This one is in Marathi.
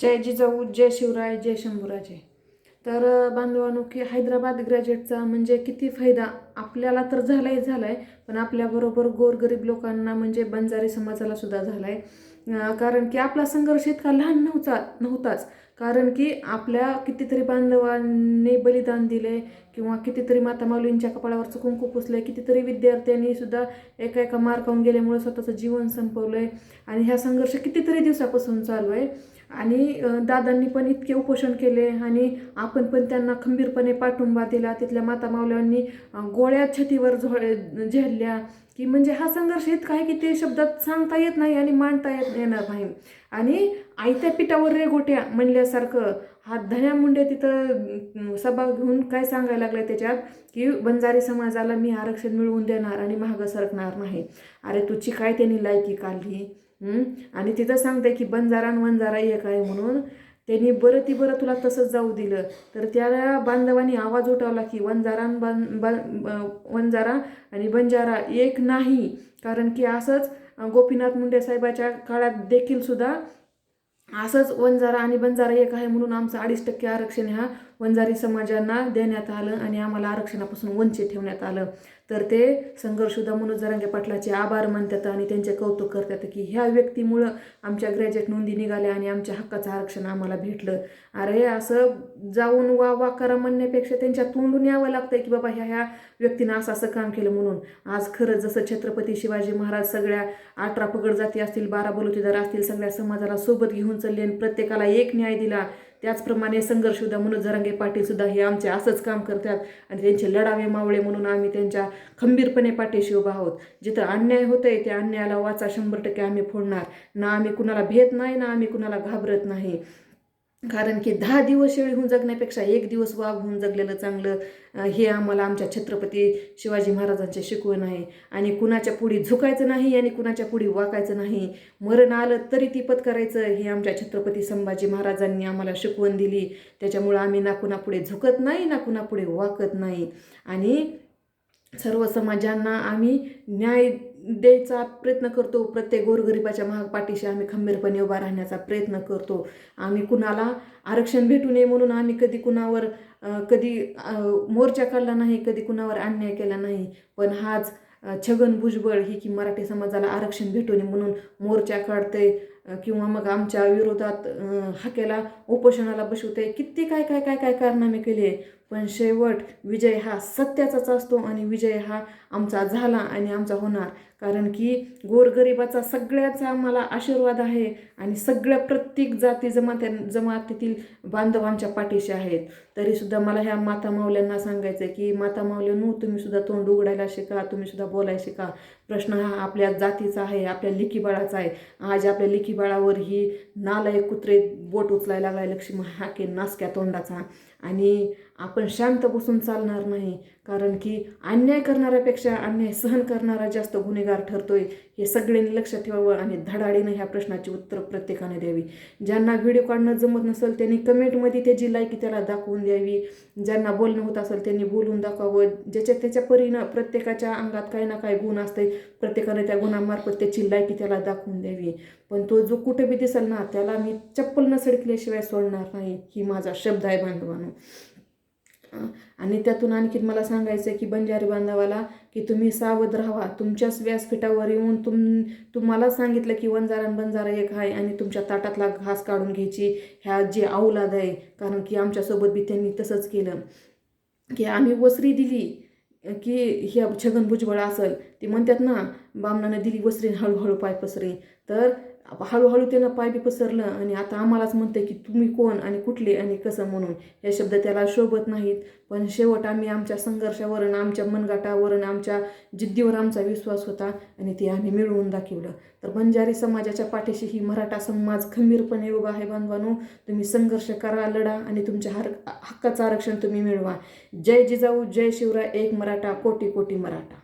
जय जिजाऊ जय शिवराय जय शंभूराजे. तर अ, बांधवांनो की हैदराबाद ग्रॅज्युएटचा म्हणजे किती फायदा? आपल्याला तर झालाय झालाय पण आपल्याबरोबर गोरगरीब लोकांना म्हणजे बंजारी समाजाला सुद्धा झालाय. कारण की आपला संघर्ष इतका लहान नव्हता नव्हताच. कारण की आपल्या कितीतरी बांधवांनी बलिदान दिले किंवा कितीतरी माता माऊलींच्या कपाळावरचं कुंकू पुसले कितीतरी विद्यार्थ्यांनी सुद्धा एका एका मार्कावून गेल्यामुळे स्वतःचं जीवन संपवलंय. आणि ह्या संघर्ष कितीतरी दिवसापासून चालू आहे. आणि दादांनी पण इतके उपोषण केले आणि आपण पण त्यांना खंबीरपणे पाठिंबा दिला. तिथल्या माता माऊल्यांनी गोळ्या छतीवर झोळ झेलल्या की म्हणजे हा संघर्ष इतका आहे की ते शब्दात सांगता येत नाही आणि मांडता येत येणार नाही. आणि आयत्या पिठावर रेगोट्या म्हणल्यासारखं हा धन्या मुंडे तिथं सभा घेऊन काय सांगायला लागलाय त्याच्यात? की बंजारी समाजाला मी आरक्षण मिळवून देणार आणि महाग सरकणार नाही. अरे तुझी काय त्यांनी लायकी काढली? आणि तिथं सांगते की बंजारा आणि वंजारा एक आहे म्हणून. त्यांनी बरं ती बरं तुला तसंच जाऊ दिलं. तर त्याला बांधवांनी आवाज उठवला की वंजारा बन ब- वंजारा आणि बंजारा एक नाही. कारण की असंच गोपीनाथ मुंडे साहेबाच्या काळात देखील सुद्धा असंच वंजारा आणि बंजारा एक आहे म्हणून आमचं अडीच टक्के आरक्षण ह्या वंजारी समाजांना देण्यात आलं आणि आम्हाला आरक्षणापासून वंचित ठेवण्यात आलं. तर ते संघर्षुदा मनोज जरांगे पाटलाचे आभार मानतात आणि त्यांचे कौतुक करतात की ह्या व्यक्तीमुळं आमच्या ग्रॅज्युएट नोंदी निघाल्या आणि आमच्या हक्काचं आरक्षण आम्हाला भेटलं. अरे असं जाऊन वा वा करा म्हणण्यापेक्षा त्यांच्या तोंडून यावं लागतंय की बाबा ह्या ह्या व्यक्तीनं असं असं काम केलं म्हणून. आज खरंच जसं छत्रपती शिवाजी महाराज सगळ्या अठरा पगड जाती असतील बारा बलुतेदार असतील सगळ्या समाजाला सोबत घेऊन चालले आणि प्रत्येकाला एक न्याय दिला त्याचप्रमाणे संघर्षुदा मनोज जरांगे पाटीलसुद्धा हे आमचे असंच काम करतात आणि त्यांचे लढावे मावळे म्हणून आम्ही त्यांच्या खंबीरपणे पाठीशी उभा आहोत. जिथं अन्याय होतंय त्या अन्यायाला वाचा शंभर टक्के आम्ही फोडणार. ना आम्ही कुणाला भेट नाही ना आम्ही कुणाला घाबरत नाही. कारण की दहा दिवस शेळी होऊन जगण्यापेक्षा एक दिवस वाघ होऊन जगलेलं चांगलं हे आम्हाला आमच्या छत्रपती शिवाजी महाराजांचे शिकवण आहे. आणि कुणाच्या पुढी झुकायचं नाही आणि कुणाच्या पुढी वाकायचं नाही. मरण आलं तरी ती पत्करायचं हे आमच्या छत्रपती संभाजी महाराजांनी आम्हाला शिकवण दिली. त्याच्यामुळं आम्ही ना कुणापुढे झुकत नाही ना कुणापुढे वाकत नाही. आणि सर्व समाजांना आम्ही न्याय द्यायचा प्रयत्न करतो. प्रत्येक गोरगरिबाच्या महापाठीशी आम्ही खंबीरपणे उभा राहण्याचा प्रयत्न करतो. आम्ही कुणाला आरक्षण भेटू नये म्हणून आम्ही कधी कुणावर कधी मोर्चा काढला नाही कधी कुणावर अन्याय केला नाही. पण हाच छगन भुजबळ ही की मराठी समाजाला आरक्षण भेटू नये म्हणून मोर्चा काढते किंवा मग आमच्या विरोधात हाकेला उपोषणाला बसवते. किती काय काय काय काय कारनामे केले पण शेवट विजय हा सत्याचाच असतो आणि विजय हा आमचा झाला आणि आमचा होणार. कारण की गोरगरिबाचा सगळ्याचा आम्हाला आशीर्वाद आहे आणि सगळ्या प्रत्येक जाती जमात्या जमातीतील बांधवांच्या पाठीशी आहेत. तरीसुद्धा मला ह्या माता माऊल्यांना सांगायचं आहे की माता माऊल्यांनो तुम्हीसुद्धा तोंड उघडायला शिका तुम्हीसुद्धा बोलायला शिका. प्रश्न हा आपल्या जातीचा आहे आपल्या लिखीबाळाचा आहे. आज आपल्या लिखीबाळावर ही नालायक कुत्रे बोट उचलायला लागलाय. लक्ष्मी हा के नासक्या तोंडाचा. आणि आपण शांत बसून चालणार नाही. कारण की अन्याय करणाऱ्यापेक्षा अन्याय सहन करणारा जास्त गुन्हेगार ठरतोय हे सगळ्यांनी लक्षात ठेवावं आणि धडाडीनं ह्या प्रश्नाची उत्तर प्रत्येकाने द्यावी. ज्यांना व्हिडिओ काढणं जमत नसेल त्यांनी कमेंटमध्ये त्याची लायकी त्याला दाखवून द्यावी. ज्यांना बोलणं होत असेल त्यांनी बोलून दाखवावं. ज्याच्या त्याच्या परीनं प्रत्येकाच्या अंगात काही ना काही गुण असते प्रत्येकाने त्या गुणामार्फत त्याची लायकी त्याला दाखवून द्यावी. पण तो जो कुठे बी दिसेल ना त्याला मी चप्पल न सडकल्याशिवाय सोडणार नाही ही माझा शब्द आहे बांधवानो. आणि त्यातून आणखीन मला सांगायचं आहे की बंजारी बांधवाला की तुम्ही सावध राहा. तुमच्याच व्यासपीठावर येऊन तुम तुम्हाला सांगितलं की वंजारा बंजारा एक आहे आणि तुमच्या ताटातला घास काढून घ्यायची ह्या जे औलाद आहे कारण की आमच्यासोबत बी त्यांनी तसंच केलं. की आम्ही वसरी दिली की ह्या छगन भुजबळ असेल ती म्हणतात ना बामणानं दिली वसरी हळूहळू पाय पसरी. तर हळूहळू त्यानं पाय बी पसरलं आणि आता आम्हालाच म्हणते की तुम्ही कोण आणि कुठले आणि कसं म्हणून. हे शब्द त्याला शोभत नाहीत. पण शेवट आम्ही आमच्या संघर्षावरून आमच्या मनगाटावरून आमच्या जिद्दीवर आमचा विश्वास होता आणि ते आम्ही मिळवून दाखवलं. तर बंजारी समाजाच्या पाठीशी ही मराठा समाज खंबीरपणे उभा आहे बांधवानो. तुम्ही संघर्ष करा लढा आणि तुमच्या हर हक्काचं आरक्षण तुम्ही मिळवा. जय जिजाऊ जय शिवराय एक मराठा कोटी कोटी मराठा.